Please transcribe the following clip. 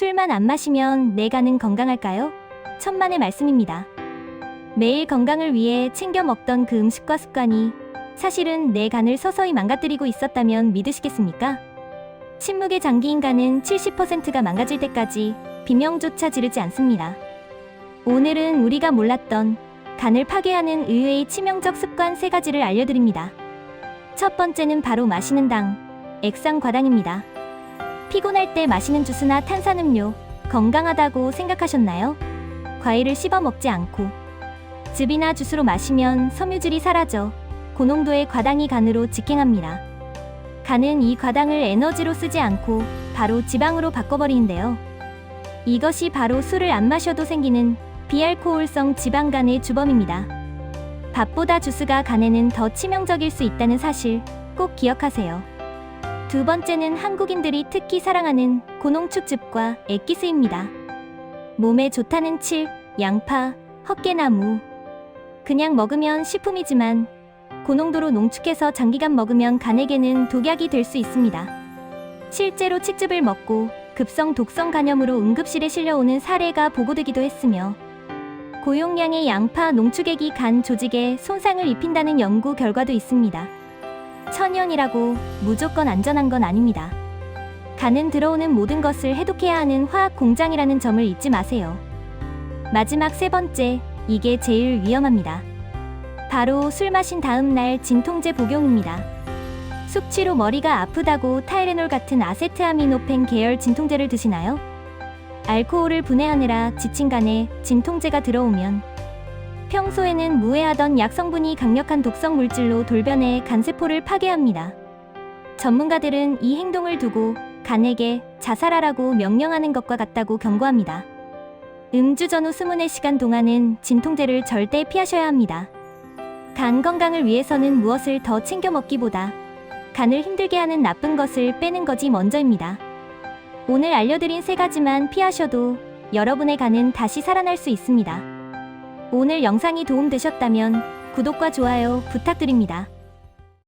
술만 안 마시면 내 간은 건강할까요? 천만의 말씀입니다. 매일 건강을 위해 챙겨 먹던 그 음식과 습관이 사실은 내 간을 서서히 망가뜨리고 있었다면 믿으시겠습니까? 침묵의 장기인 간은 70%가 망가질 때까지 비명조차 지르지 않습니다. 오늘은 우리가 몰랐던 간을 파괴하는 의외의 치명적 습관 세 가지를 알려드립니다. 첫 번째는 바로 마시는 당, 액상 과당입니다. 피곤할 때 마시는 주스나 탄산음료, 건강하다고 생각하셨나요? 과일을 씹어 먹지 않고 즙이나 주스로 마시면 섬유질이 사라져 고농도의 과당이 간으로 직행합니다. 간은 이 과당을 에너지로 쓰지 않고 바로 지방으로 바꿔버리는데요. 이것이 바로 술을 안 마셔도 생기는 비알코올성 지방간의 주범입니다. 밥보다 주스가 간에는 더 치명적일 수 있다는 사실 꼭 기억하세요. 두 번째는 한국인들이 특히 사랑하는 고농축즙과 액기스입니다. 몸에 좋다는 칠, 양파, 헛개나무. 그냥 먹으면 식품이지만 고농도로 농축해서 장기간 먹으면 간에게는 독약이 될 수 있습니다. 실제로 칡즙을 먹고 급성 독성 간염으로 응급실에 실려오는 사례가 보고되기도 했으며 고용량의 양파 농축액이 간 조직에 손상을 입힌다는 연구 결과도 있습니다. 천연이라고 무조건 안전한 건 아닙니다. 간은 들어오는 모든 것을 해독해야 하는 화학 공장이라는 점을 잊지 마세요. 마지막 세 번째, 이게 제일 위험합니다. 바로 술 마신 다음 날 진통제 복용입니다. 숙취로 머리가 아프다고 타이레놀 같은 아세트아미노펜 계열 진통제를 드시나요? 알코올을 분해하느라 지친 간에 진통제가 들어오면 평소에는 무해하던 약 성분이 강력한 독성 물질로 돌변해 간세포를 파괴합니다. 전문가들은 이 행동을 두고 간에게 자살하라고 명령하는 것과 같다고 경고합니다. 음주 전후 24시간 동안은 진통제를 절대 피하셔야 합니다. 간 건강을 위해서는 무엇을 더 챙겨 먹기보다 간을 힘들게 하는 나쁜 것을 빼는 것이 먼저입니다. 오늘 알려드린 세 가지만 피하셔도 여러분의 간은 다시 살아날 수 있습니다. 오늘 영상이 도움되셨다면 구독과 좋아요 부탁드립니다.